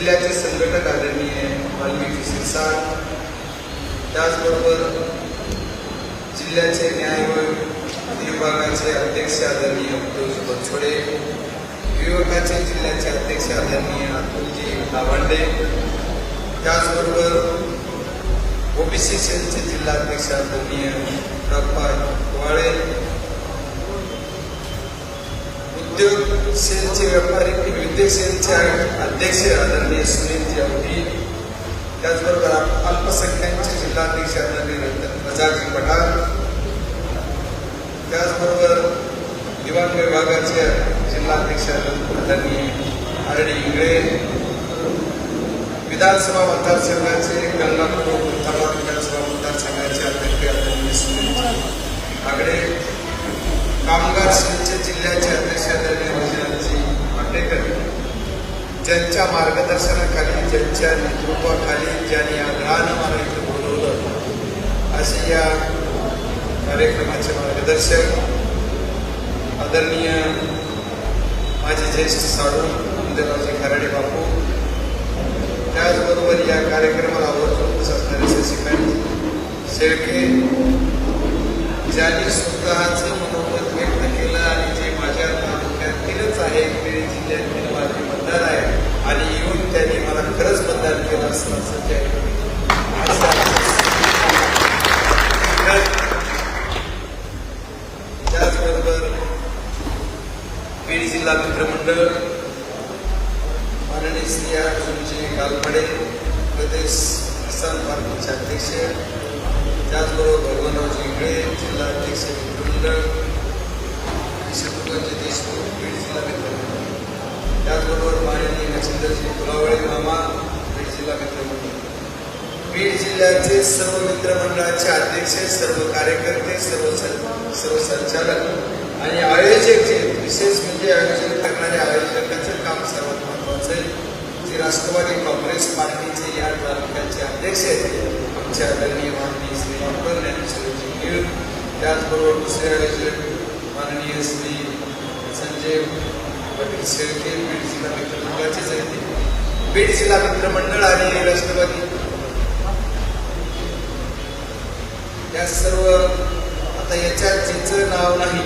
जिल्ह्याचे संघटक आदरणीय वाल्मिकी शिरसाट त्याचबरोबर जिल्ह्याचे न्याय व विभागाचे अध्यक्ष आदरणीय उद्धवजी बनसोडे युवकाचे जिल्ह्याचे अध्यक्ष आदरणीय अतुलजी लावंडे त्याचबरोबर ओबीसी सेलचे जिल्हाध्यक्ष आदरणीय डॉक्टर वाळे उद्योग सेलचे व्यापारी उद्योग सेलचे अध्यक्ष आदरणीय सुनीलजी अवधी त्याचबरोबर अल्प- अल्पसंख्याकचे जिल्हाध्यक्ष आदरणीय रतन- रजाजी पठार त्याचबरोबर दिवाण विभागाचे जिल्हाध्यक्ष आदरणीय आरडी इंगळे विधानसभा मतदारसंघाचे गंगापूर उत्तरा विधानसभा मतदारसंघाचे अध्यक्ष आदरणीय सुनील आगडे कामगार संघ जिल्ह्याचे अध्यक्ष आदरणीय वजीराजी मांडेकर ज्यांच्या मार्गदर्शनाखाली ज्यांच्या नेतृत्वाखाली ज्यांनी आग्रहानं मला इथं बोलवलं असे या कार्यक्रमाचे मार्गदर्शक आदरणीय माझे ज्येष्ठ साडू इंदिराजी खराडे बापू त्याचबरोबर या कार्यक्रमाला आवर्जून असणारे शशिकांत शेळके ज्यांनी स्वतःचं मनोमत व्यक्त केलं आणि जे माझ्या तालुक्यातीलच आहे पेढी जिल्ह्यातील माझे मतदार आहे आणि येऊन त्यांनी मला खरंच मतदान केलं असं असं त्या त्याचबरोबर बीड जिल्हा मित्रमंडळ माननीय श्री अर्जुनजी गालपडे प्रदेश किसान पार्टीचे अध्यक्ष त्याचबरोबर भगवानरावजी इंगळे जिल्हा अध्यक्ष मित्रमंडळ देशमुख जिल्हा मित्रमंडळ त्याचबरोबर माननीय नक्षत्रजी फुलावळे मामा बीड जिल्हा मित्रमंडळ बीड जिल्ह्याचे सर्व मित्रमंडळाचे अध्यक्ष सर्व कार्यकर्ते सर्व सर्व संचालक आणि आयोजक जे विशेष म्हणजे आयोजन करणारे आयोजकांचं काम सर्वात महत्वाचं आहे. जे राष्ट्रवादी काँग्रेस पार्टीचे या तालुक्याचे अध्यक्ष आहेत. आमचे आदरणीय माननीय श्री डॉक्टर ज्ञानेश्वरजी त्याचबरोबर दुसरे आयोजक माननीय श्री संजय पाटील शेळके बीड जिल्हा मित्रमंडळाचेच आहेत ते. बीड जिल्हा मित्रमंडळ आणि राष्ट्रवादी. या सर्व आता याच्यात ज्याचं नाव नाही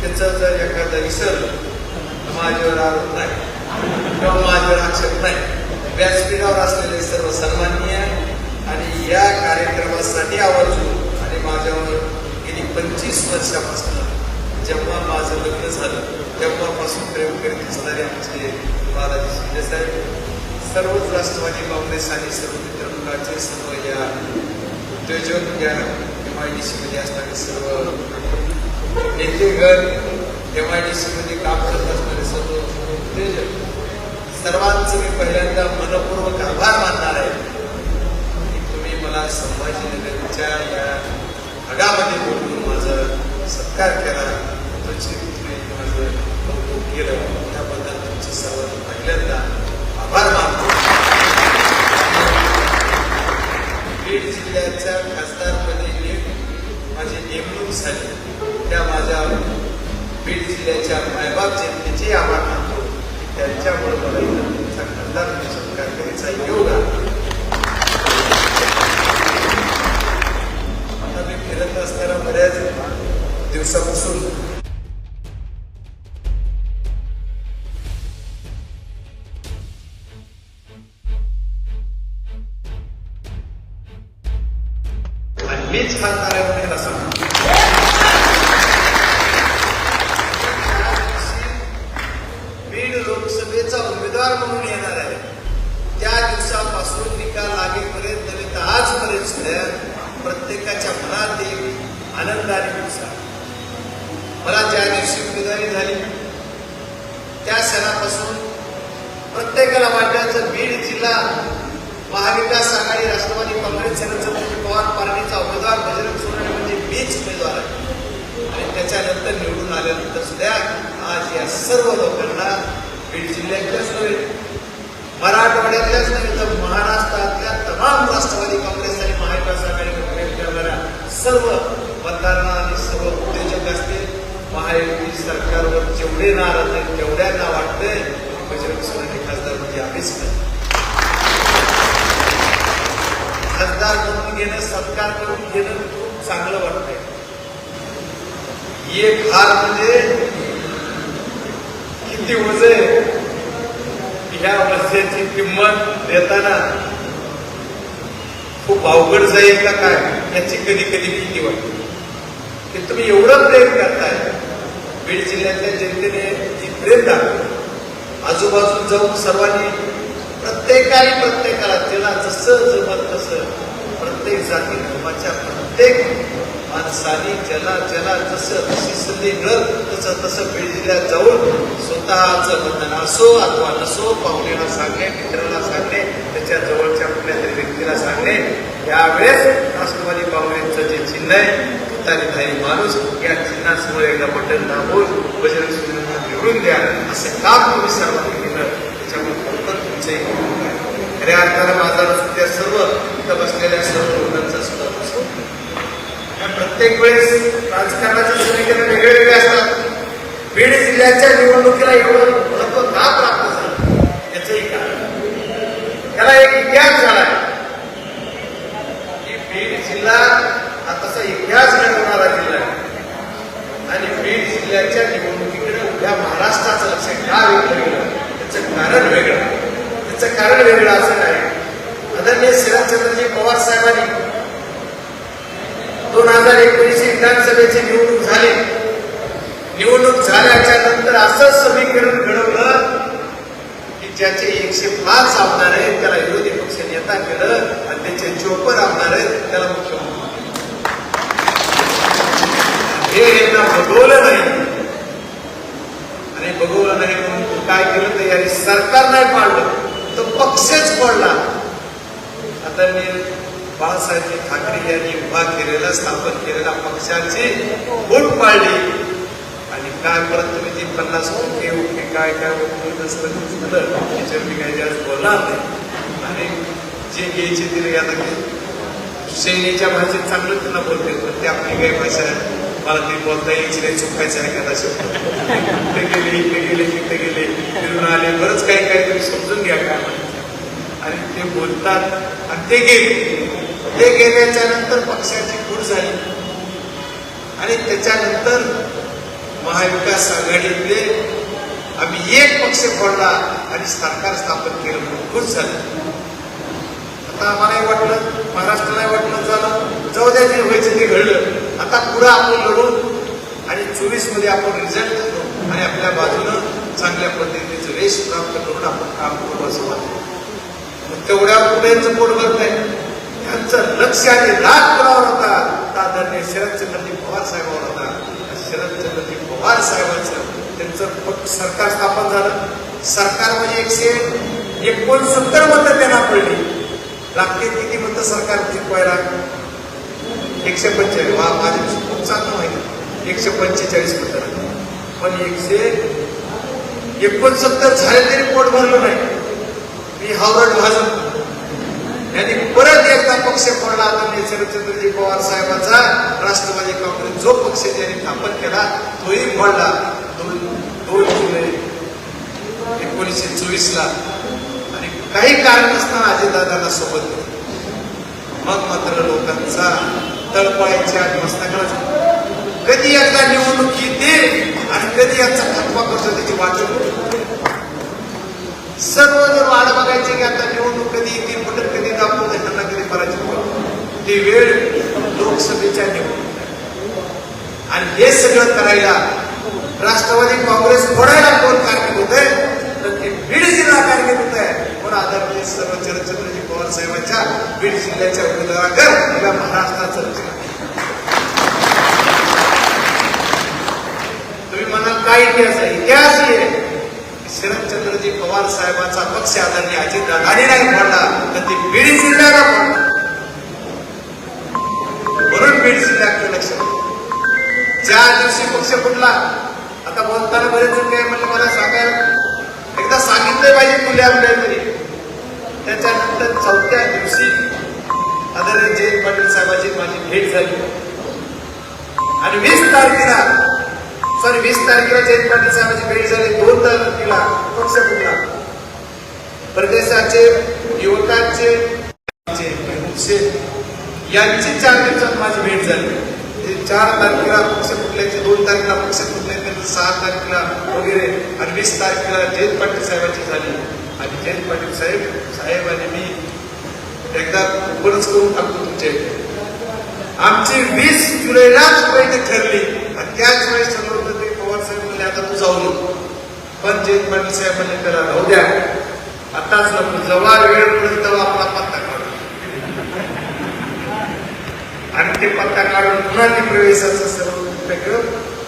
त्याचं जर एखादा विसरलं माझ्यावर आरोप नाही. किंवा माझ्यावर आक्षेप नाही. व्यासपीठावर असलेले सर्व सन्माननीय आणि या कार्यक्रमासाठी आवर्जून आणि माझ्यावर गेली पंचवीस वर्षापासून जेव्हा माझं लग्न झालं तेव्हापासून प्रेम करीत असणारे आमचे बालाजी शिंदे साहेब सर्वच राष्ट्रवादी काँग्रेस आणि सर्व मित्रमंडळाचे सर्व या उद्योजक या एम आय डी सीमध्ये असणारे सर्व नेतेगण एम आय डी सीमध्ये काम करत असणारे सर्व उद्योजक सर्वांचं मी पहिल्यांदा मनपूर्वक आभार मानणार आहे. की तुम्ही मला संभाजीनगरच्या या भागामध्ये बोलून माझा सत्कार केला तुमचे माझं कौतुक केलं त्याबद्दल तुमचे सर्वांनी पहिल्यांदा आभार मानतो बीड जिल्ह्याच्या खासदारपदी ने- माझी नेमणूक झाली त्या माझ्या बीड जिल्ह्याच्या मायबाप जनतेचे आभार मानतो त्यांच्यामुळे मला तुमचा खासदार म्हणून सत्कार करायचा योग आला आता मी फिरत असताना बऱ्याच दिवसापासून मीच खासदार आहे म्हणून असं म्हणतो. बीड लोकसभेचा उमेदवार म्हणून येणार आहे त्या दिवसापासून निकाल लागेपर्यंत नव्हे तर आजपर्यंत सुद्धा प्रत्येकाच्या मनात एक आनंद दिवसा उत्साह मला ज्या दिवशी उमेदवारी झाली त्या सणापासून प्रत्येकाला वाटायचं बीड जिल्हा महाविकास आघाडी राष्ट्रवादी काँग्रेस शरदचंद्र म्हणजे पवार पार्टीचा उमेदवार बजरंग सोनाने म्हणजे मीच उमेदवार आहे. आणि त्याच्यानंतर निवडून आल्यानंतर सुद्धा आज या सर्व लोकांना बीड जिल्ह्यातल्याच नव्हे मराठवाड्यातल्याच नव्हे तर महाराष्ट्रातल्या तमाम राष्ट्रवादी काँग्रेस आणि महाविकास आघाडीवर प्रेम करणाऱ्या सर्व मतदारांना आणि सर्व उद्योजक असतील महायुती सरकारवर जेवढे नाराज आहेत तेवढ्यांना वाटतंय बजरंग सोनाने खासदार म्हणजे आम्हीच नाही. खासदार करून घेणं सत्कार करून घेणं खूप चांगलं वाटतंय एक हार म्हणजे किती वज ह्या वजनाची किंमत देताना खूप अवघड जाईल का काय याची कधी कधी भीती वाटते. की तुम्ही एवढं प्रेम करताय बीड जिल्ह्यातल्या जनतेने जी प्रेम दाखवलं आजूबाजून जाऊन सर्वांनी प्रत्येकाने प्रत्येकाला ज्याला जसं जमत तसं. प्रत्येक जाती धर्माच्या प्रत्येक माणसाने ज्याला ज्याला जसं जशी संधी मिळत तसं तसं भेट दिल्या जाऊन स्वतःचं बंधन असो अथवा नसो पाहुण्याला सांगणे मित्राला सांगणे त्याच्या जवळच्या कुठल्या तरी व्यक्तीला सांगणे यावेळेस राष्ट्रवादी काँग्रेसचं जे चिन्ह आहे तुतारीधारी माणूस या चिन्हासमोर एकदा बटन दाबून बजरंग सोडून निवडून द्या असं काम तुम्ही सर्वांनी केलं? त्याच्यामुळे फक्त तुमचे खऱ्या अर्थानं माझा त्या सर्व इथं बसलेल्या सर्व लोकांचा सुद्धा असतो प्रत्येक वेळेस राजकारणाचे समीकरण वेगळे वेगळे असतात. बीड जिल्ह्याच्या निवडणुकीला एवढं महत्त्व का प्राप्त झालं? याचंही कारण. त्याला एक इतिहास झाला की बीड जिल्हा हा तसा इतिहास घडवणारा जिल्हा आहे आणि बीड जिल्ह्याच्या निवडणुकीकडे उद्या महाराष्ट्राचं लक्ष का वेगळं गेलं त्याचं कारण वेगळं त्याचं कारण वेगळं असं नाही. आदरणीय शरदचंद्रजी पवार साहेबांनी दोन हजार एकोणीस विधानसभेची निवडणूक झाली. निवडणूक झाल्याच्यानंतर असं समीकरण घडवलं की ज्याचे एकशे पाच आमदार आहेत त्याला विरोधी पक्ष नेता केलं आणि त्याचे चोपन्न आमदार आहेत त्याला मुख्यमंत्री हे यांना बघवलं नाही. आणि बघवलं नाही म्हणून काय केलं तर याने सरकार नाही पाडलं तो पक्षच पडला. आता मी बाळासाहेब ठाकरे यांनी उभा केलेला स्थापन केलेला पक्षाची फूट पाडली. आणि काय परत तुम्ही ती पन्नास टक्के ओके काय काय बोलून झालं त्याच्यावर मी काही जास्त बोलणार नाही. आणि जे घ्यायचे दिले आता की सैन्याच्या भाषेत चांगलं त्यांना बोलते पण ते आपली काही भाषा आहे. मला ते बोलता यायची नाही चुकायचं आहे कदाचित शब्द गेले इकडे गेले तिथे गेले. फिरून आले बरंच काही काही समजून घ्या काय आणि ते बोलतात. आणि ते गेले. ते गेल्याच्यानंतर पक्षाची फूट झाली. आणि त्याच्यानंतर महाविकास आघाडीतले आम्ही एक पक्ष फोडला आणि सरकार स्थापन केलं म्हणून खुश झालं. आता आम्हालाही वाटलं महाराष्ट्रालाही वाटलं झालं. जाऊ द्या जे व्हायचं ते घडलं. आता पुढं आपण लढून आणि चोवीसमध्ये आपण रिझल्ट देतो आणि आपल्या बाजूनं चांगल्या पद्धतीचं रेश प्राप्त करून आपण काम करू असं वाटतं. तेवढ्या पुढ्यांचं पोट करत नाही. त्यांचं लक्ष आणि राग कोणावर होता? तर आदरणीय शरदचंद्रजी पवार साहेबावर होता. शरदचंद्रजी पवार साहेबांचं त्यांचं पक्ष सरकार स्थापन झालं. सरकार म्हणजे एकशे एकोणसत्तर मतं त्यांना पडली. लागते किती मतं सरकार जिंकवायला? एकशे पंचेचाळीस. वा माझ्या खूप चांगलं माहिती. एकशे पंचेचाळीस मतं पण एकशे एकोणसत्तर झाले तरी पोट भरलं नाही. मी हावरट भाजप यांनी परत एकदा पक्ष फोडला. आता शरदचंद्रजी पवार साहेबांचा राष्ट्रवादी काँग्रेस जो पक्ष त्याने स्थापन केला तोही फोडला दोन दोन जुलै एकोणीसशे चोवीस ला आणि काही कारण नसताना अजितदादांना सोबत मग मात्र लोकांचा तळपळायच्या मस्तकाला कधी एकदा निवडणूक येते आणि कधी याचा खातमा करतो त्याची वाट सर्व जर वाढ बघायचे की आता निवडणूक कधी येते कुठं कधी दाखवून त्यांना कधी पराजित ते वेळ लोकसभेच्या निवडणूक आणि हे सगळं करायला राष्ट्रवादी काँग्रेस फोडायला कोण कारणीभूत आहे तर ते बीड जिल्हा कारणीभूत आहे. पण आदरणीय सर्व चंद्रचंद्रजी पवार साहेबांच्या बीड जिल्ह्याच्या उमेदवाराकर महाराष्ट्राचं रचना तुम्ही म्हणाल काय इतिहास आहे इतिहास आहे. शरदचंद्रजी पवार साहेबांचा पक्ष आदरणीय अजितदादांनी नाही फोडला तर ते बीड जिल्ह्याला फोडला म्हणून बीड जिल्ह्याकडे लक्ष ज्या दिवशी पक्ष फुटला आता बोलताना बरेच जण काय म्हणलं मला सांगायला एकदा सांगितलं पाहिजे तुल्या आपल्या तरी. त्याच्यानंतर चौथ्या दिवशी आदरणीय जयंत पाटील साहेबांची माझी भेट झाली. आणि वीस तारखेला सॉरी वीस तारखेला जयंत पाटील साहेबांची भेट झाली. दोन तारखेला. पक्ष कुठला प्रदेशाचे युवकांचे यांची चार दिवसात माझी भेट झाली. ते चार तारखेला पक्ष फुटल्याचे दोन तारखेला पक्ष फुटले सहा तारखेला वगैरे आणि वीस तारखेला जयंत पाटील साहेबांची झाली. आणि जयंत पाटील साहेब साहेब आणि मी एकदा ओपनच करून टाकतो तुमच्या आमची वीस जुलैलाच बैठक ठरली. आणि त्याच वेळेस पाटील साहेब म्हणले आता तू जाऊ नको. पण जयंत पाटील साहेब म्हणले त्याला राहू द्या. आताच नको जेव्हा वेळ मिळेल तेव्हा आपला पत्ता काढू. आणि ते पत्ता काढून पुन्हा ते प्रवेशाचं सर्व वेगळं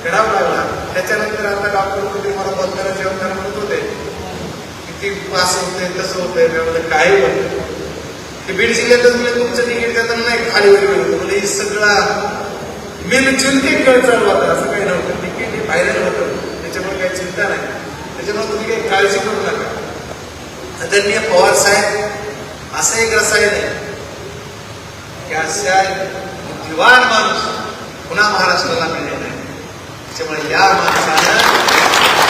करावं लागला. त्याच्यानंतर आता डॉक्टर कुठे मला बोलताना जेवण म्हणत होते. किती पास होते कसं होतंय मी म्हणलं काही म्हणतो ते बीड जिल्ह्यातच म्हणजे तुमचं तिकीट देताना नाही खाली वगैरे होतं म्हणजे सगळा मी चिंतित खेळ चालू होता असं काही नव्हतं. मी की मी फायनल होतं. त्याच्यामुळे काही चिंता नाही. त्याच्यामुळे तुम्ही काही काळजी करू नका. आदरणीय पवार साहेब असं एक रसायन आहे की अशा बुद्धिवान माणूस पुन्हा महाराष्ट्राला मिळेल नाही. त्याच्यामुळे या माणसानं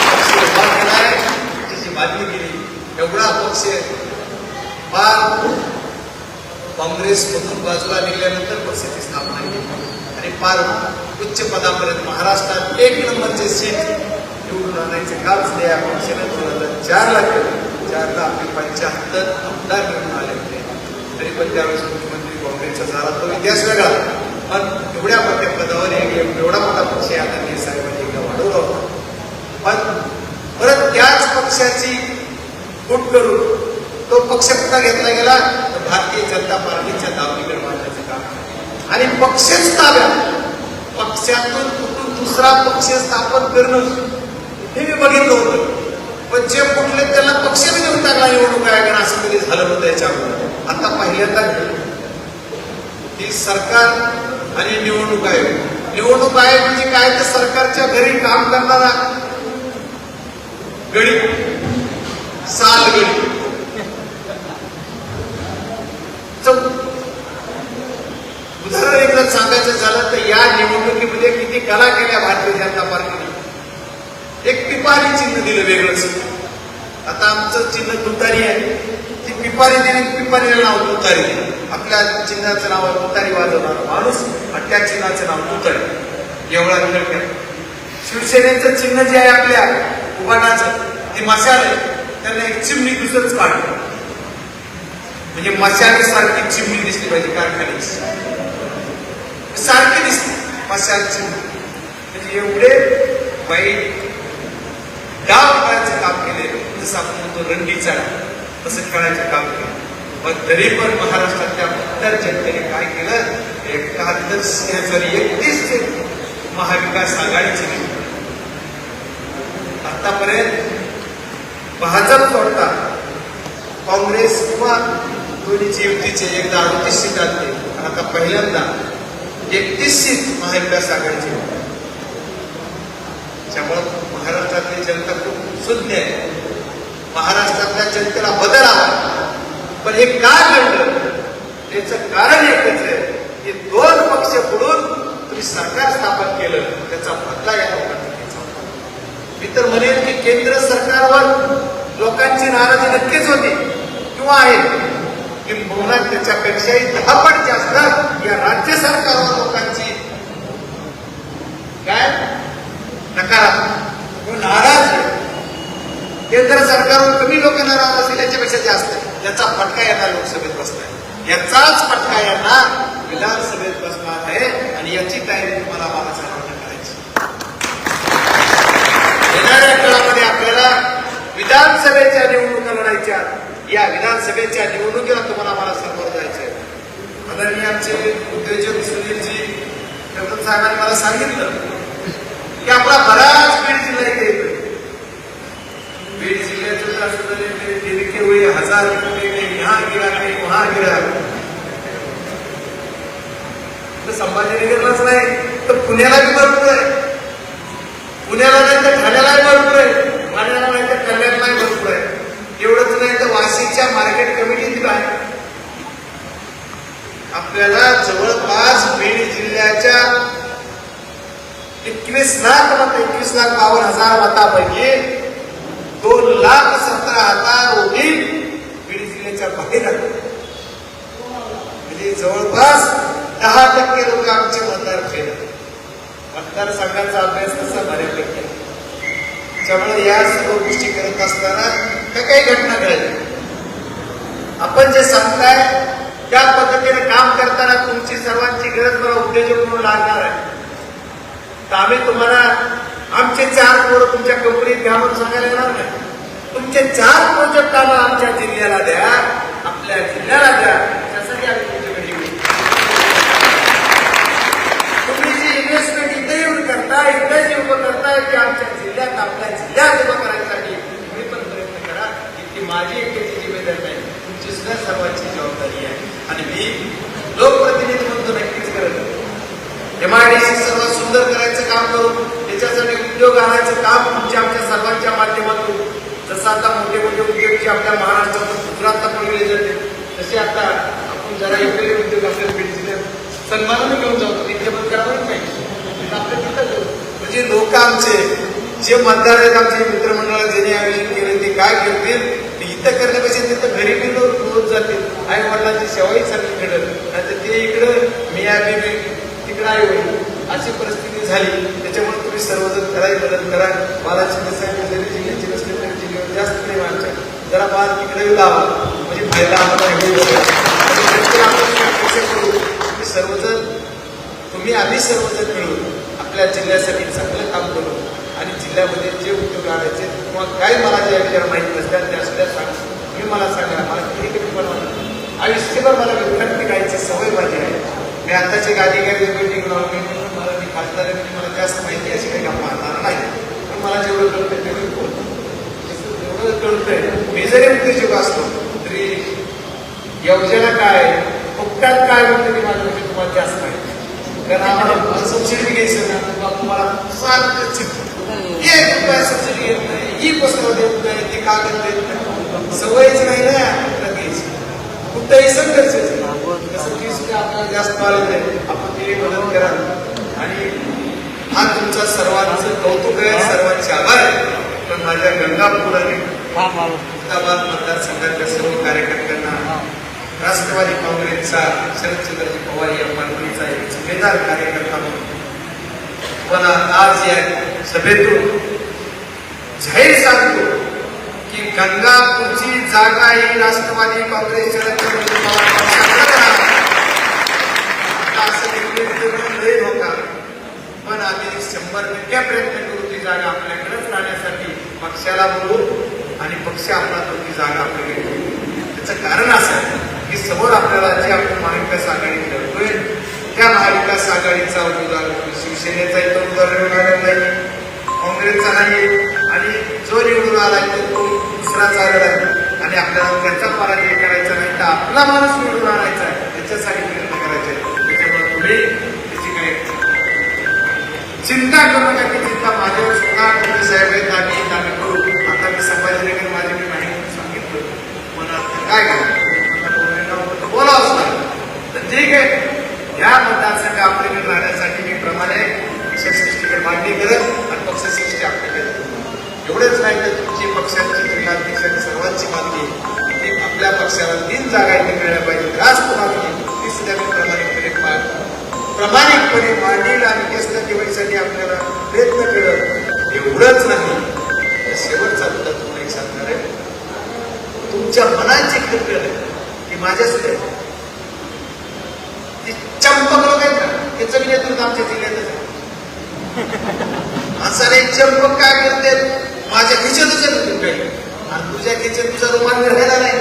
पक्ष उभा केला आहे त्याची मागणी केली एवढा पक्ष फार काँग्रेसमधून बाजूला निघाल्यानंतर पक्षाची स्थापना केली. आणि फार उच्च पदापर्यंत महाराष्ट्रात एक नंबरचे सीट निवडून आणायचे काम ते या पक्षाने दोन चारला केलं चारला आपले पंच्याहत्तर आमदार निवडून आले होते. तरी पण त्यावेळेस मुख्यमंत्री काँग्रेसचा झाला तो इतिहास वेगळा. पण एवढ्या मोठ्या पदावर एक एवढा मोठा पक्ष आदरणीय साहेबांनी एकदा वाढवला होता. पण परत त्याच पक्षाची फूट करून तो पक्ष कुठं घेतला गेला? तर भारतीय जनता पार्टीच्या दावा आणि पक्षच ताब्यात. पक्षातून कुठून दुसरा पक्ष स्थापन करणं हे मी बघितलं होतं. पण जे कुठले त्याला पक्ष बी देऊन टाकला निवडणूक आयोगाने असं तरी झालं होतं याच्यावर आता पहिल्यांदा घडलं. की सरकार आणि निवडणूक आयोग. निवडणूक आयोग म्हणजे काय? तर सरकारच्या घरी काम करणारा गडी साल गडी चौ- उदाहरण एकदा सांगायचं झालं तर या निवडणुकीमध्ये किती कला केल्या भारतीय जनता पार्टीने एक पिपारी चिन्ह दिलं वेगळंच आता आमचं चिन्ह तुतारी आहे. ती पिपारी दिली पिपारीला नाव तुतारी आपल्या चिन्हाचं नाव आहे तुतारी वाजवणारा माणूस आणि त्या चिन्हाचं नाव तुतारी एवढा खेळ केला शिवसेनेचं चिन्ह जे आहे आपल्या उभाटाचं ते मशाल आहे. त्यांना एक चिमणी दुसरंच काढलं म्हणजे मशालीसारखी चिमणी दिसली पाहिजे कारखान्याची. सारखी दिसते मशाल चिमणी. म्हणजे एवढे वाईट डाव करायचं काम केले जसं आपण म्हणतो रंगीचा तसं करायचं काम केलं पण तरी पण महाराष्ट्रातल्या उत्तर जनतेने काय केलं? एकाहत्तर सॉरी एकतीस ते महाविकास आघाडीचे आतापर्यंत भाजप सोडता काँग्रेस किंवा दोन्हीची युतीचे एकदा अडतीस सीट आले आता पहिल्यांदा एकतीस सीट महाविकास आघाडीचे होते. त्यामुळं महाराष्ट्रातली जनता खूप शून्य आहे. महाराष्ट्रातल्या जनतेला बदल हवा पण हे का घडलं? त्याचं कारण एकच आहे. की दोन पक्ष फोडून तुम्ही सरकार स्थापन केलं त्याचा बदला या लोकांनी होता. मी तर म्हणेन की केंद्र सरकारवर लोकांची नाराजी नक्कीच होती. किंवा आहे किंबहुना त्याच्यापेक्षाही दहा पट जास्त या राज्य सरकारवर लोकांची काय? नकारात्मक. नाराज आहे. केंद्र सरकारवर कमी लोक नाराज असेल याच्यापेक्षा जास्त याचा फटका यांना लोकसभेत बसणार याचाच फटका यांना विधानसभेत बसणार आहे आणि याची तयारी तुम्हाला मला सर्वांना करायची. येणाऱ्या काळामध्ये आपल्याला विधानसभेच्या निवडणुका लढायच्या या विधानसभेच्या निवडणुकीला तुम्हाला मला समोर जायचंय. आदरणीय आमचे उद्योजक सुनीलजी डॉक्टर साहेबांनी मला सांगितलं की आपला बराच बीड जिल्हा इथे येतोय बीड जिल्ह्याचं जर असं झालं की दिन के हुए हजार रुपये कहीं यहाँ गिरा कहीं वहां गिरा तर संभाजीनगरलाच नाही. तर पुण्याला बी भरपूर आहे. पुण्याला नाही तर ठाण्यालाही भरपूर आहे. ठाण्याला नाही तर कल्याणलाही भरपूर आहे. एवढंच नाही तर वाशिकच्या मार्केट कमिटीत आहे. आपल्याला जवळपास बीड जिल्ह्याच्या एकवीस लाख मत एकवीस लाख बावन्न हजार मतापैकी दोन लाख सतरा हजार म्हणजे जवळपास दहा टक्के लोक आमचे मतदार खेळले मतदार संघाचा अभ्यास कसा बऱ्यापैकी त्यामुळे या सर्व गोष्टी करत असताना त्या काही घटना घडल्या आपण जे सांगताय त्या पद्धतीने काम करताना तुमची सर्वांची गरज मला उद्योजक म्हणून लागणार आहे. तर आम्ही तुम्हाला आमचे चार पोरं तुमच्या कंपनीत घ्या म्हणून सांगायला येणार नाही. तुमचे चार प्रोजेक्ट आम्हाला आमच्या जिल्ह्याला द्या. आपल्या जिल्ह्याला द्या त्यासाठी आम्ही तुमच्याकडे येऊ तुम्ही जी इन्व्हेस्टमेंट इथे येऊन करता इथे जे उभं करताय ते आमच्या जिल्ह्यात आपल्या जिल्ह्यात उभं करायसाठी तुम्ही पण प्रयत्न करा की माझी एकट्याची जिम्मेदारी नाही तुमची सुद्धा सर्वांची जबाबदारी आहे. आणि मी लोकप्रतिनिधी म्हणून नक्कीच करत एमआयडीसी सर्वात सुंदर करायचं काम करू त्याच्यासाठी उद्योग आणायचं काम तुमच्या आमच्या सर्वांच्या माध्यमातून जसं आता मोठे मोठे उद्योग जे आपल्या महाराष्ट्रातून गुजरातला पण गेले जाते तसे आता आपण जरा इकडे उद्योग आपल्याला भेट दिल्यात सन्मानाने घेऊन जातो तिथे पण करावं नाही. आपल्या तिथं म्हणजे लोक आमचे जे मतदार आहेत आमचे मित्रमंडळात ज्यांनी आयोजन केले ते काय करतील? ते इथं करण्यापेक्षा तिथं घरी लोक रोज जातील. आई वडिलांची सेवाही चांगली घडत. नाही ते इकडं मी आहे मी तिकडं आई होईल अशी परिस्थिती झाली. त्याच्यामुळे तुम्ही सर्वजण करायला मदत करा. मला शिंदेसाहेब जरी जिल्ह्याची नसले जास्त नाही आमच्या जरा बाल तिकडे लावा. म्हणजे फायदा आम्हाला करू की सर्वजण तुम्ही आम्ही सर्वजण मिळून आपल्या जिल्ह्यासाठी चांगलं काम करू. आणि जिल्ह्यामध्ये जे उद्योग आणायचे किंवा काय मला ज्या विचार माहीत नसतात त्या सुद्धा सांगा. तुम्ही मला सांगा मला किती कमी बनवा आयुष्यभर मला विद्यार्थी गायची सवय माझी आहे. मी आताची गाडी गाडी मीटिंग लावून मी मला मी खासदार आहे मला जास्त माहिती अशी काही काम मारणार नाही पण मला जेवढं कळतं तेवढं बोलतो कळतंय मी जरी उद्योजक असलो तरी योजना काय फुकटात काय म्हणते ती माझ्यापेक्षा तुम्हाला जास्त माहिती कारण आम्हाला सबसिडी घ्यायचं ना तुम्हाला सारखं चित्र एक रुपया सबसिडी घेत नाही ही पुस्तकं देत नाही ती कागद देत नाही. सवयच नाही ना आपल्याला घ्यायची. कुठंही संघर्ष कसं ती सुद्धा आपल्याला जास्त नॉलेज आहे आपण तिने मदत करा. आणि हा तुमचा सर्वांचं कौतुक आहे सर्वांचे आभार आहे. पण माझ्या गंगापूर आणि मुर्दाबाद मतदारसंघातल्या सर्व कार्यकर्त्यांना राष्ट्रवादी काँग्रेसचा शरदचंद्रजी पवार या पार्टीचा एक जिम्मेदार कार्यकर्ता म्हणून पण आज या सभेतून जाहीर सांगतो की गंगापूरची जागा ही राष्ट्रवादी काँग्रेस शरदचंद्रजी पवार लय पण आम्ही शंभर टक्के प्रयत्न करू ती जागा आपल्याकडेच राहण्यासाठी पक्षाला बोलू आणि पक्ष आपला दोन्ही जागा आपल्याकडे त्याचं कारण असं की समोर आपल्याला जे आपण महाविकास आघाडी लढतोय त्या महाविकास आघाडीचा उमेदवार म्हणजे शिवसेनेचा इतर उदाहरण मिळालं नाही. काँग्रेसचा नाही. आणि जो निवडून आलाय तो तो दुसरा आलेला आहे. आणि आपल्याला त्याचा पराजय करायचा नाही तर आपला माणूस निवडून आणायचा आहे. त्याच्यासाठी प्रयत्न करायचे आहे. त्याच्यामुळे तुम्ही त्याची काही चिंता करू नका. की चिंता माझ्यावर सुद्धा साहेब. आहेत आणि काय करायचं बोलावंच लागलं तर ठीक आहे. या मतदारसंघ आपल्याकडे राहण्यासाठी मी प्रमाणे पक्षश्रेष्ठीकडे मांडणी करत आणि पक्षश्रेष्ठी आपल्याकडे एवढंच नाही तर तुमची पक्षाची जिल्हाध्यक्ष सर्वांची मागणी की आपल्या पक्षाला तीन जागा इथे मिळाल्या पाहिजे जास्त मागणी ती सुद्धा मी प्रामाणिकपणे पाळतो प्रामाणिकपणे मांडील आणि केसला दिवाळीसाठी आपल्याला प्रयत्न करत एवढंच नाही. तर शेवटचा मुद्दा तुम्हाला एक सांगणार आहे. तुमच्या मनाची खटकल आहे. की माझ्या सुद्धा ती चंपक लोक आहेत ना? त्याचं बी नेतृत्व आमच्या जिल्ह्यातच आहे. माणसाला एक चंपक काय करते माझ्या खिचतच आहे. आणि तुझ्या खिचत तुझा रुमान घडलेला नाही.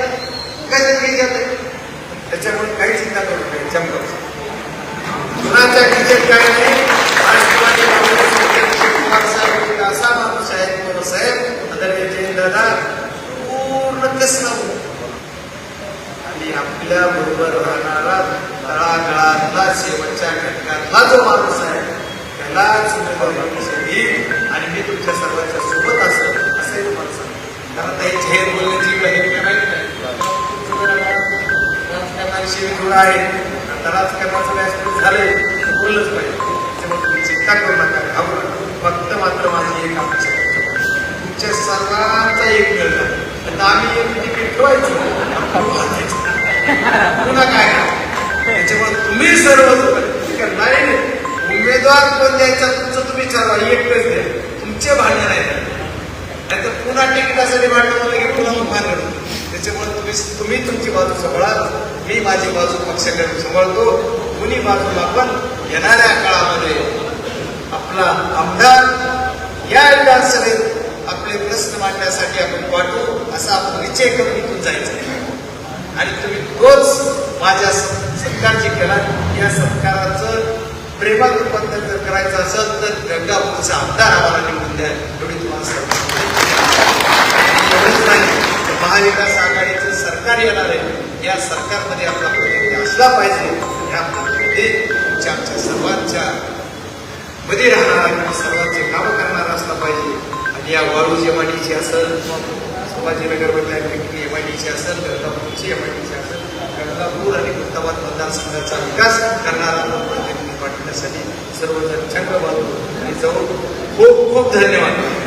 काय घेत आहे त्याच्यामुळे काही चिंता करू नये चंपक कुणाच्या खिचत काय नाही राष्ट्रवादी काँग्रेस पक्षाचे कुमार साहेब एक असा माणूस आहे पवार साहेब आदरणीय जयंत दादा पूर्ण कसला आणि आपल्या बरोबर राहणारा तळागाळातला शेवटच्या घटकातला जो माणूस आहे त्यालाच उमेदवारी आणि मी तुमच्या सर्वांच्या सोबत असेल असंही तुम्हाला सांगतो. कारण ते हे बोलण्याची काही माहीत नाही. राजकारणाविषयी थोडं आहे. आता राजकारणाचं व्यासपीठ झाले बोललंच पाहिजे. त्याच्यामुळे तुम्ही चिंता करू नका घाबरू फक्त मात्र माझी एक अपेक्षा तुमच्या सर्वांचा एक गरज आहे. आम्ही एक तिकीट ठेवायचो. पुन्हा काय? त्याच्यामुळे तुम्ही सर्व नाही. उमेदवार कोण द्यायचा तुमचं तुम्ही ठरवा एकच द्या. तुमचे भांडण आहे नाही. तर पुन्हा तिकिटासाठी भांडण होलं की पुन्हा मग भांडण. त्याच्यामुळे तुम्ही तुम्ही तुमची बाजू सांभाळा. मी माझी बाजू पक्षाकडे सांभाळतो. दोन्ही बाजूला आपण येणाऱ्या काळामध्ये आपला आमदार या विधानसभेत आपले प्रश्न मांडण्यासाठी आपण पाठवू असा आपण निश्चय करून निघून जायचं. आणि तुम्ही तोच माझ्या सरकारची केला या सरकाराचं प्रेमात रूपांतर जर करायचं असेल तर गंगापूरचा आमदार आम्हाला निवडून द्या एवढी तुम्हाला एवढंच नाही महाविकास आघाडीचं सरकार येणार आहे. या सरकारमध्ये आपला प्रतिनिधी असला पाहिजे यामध्ये तुमच्या आमच्या सर्वांच्या मध्ये राहणारा किंवा सर्वांचे कामं करणारा असला पाहिजे. आणि या वाळूज एमआयडीची असेल संभाजीनगरमधल्या डीची असेल गंगापूरची डीची असेल गंगापूर आणि खुलताबाद मतदारसंघाचा विकास करणारा लोकप्रतिनिधी पाठवण्यासाठी सर्वजण चंद्र बांधू आणि जाऊन खूप खूप धन्यवाद.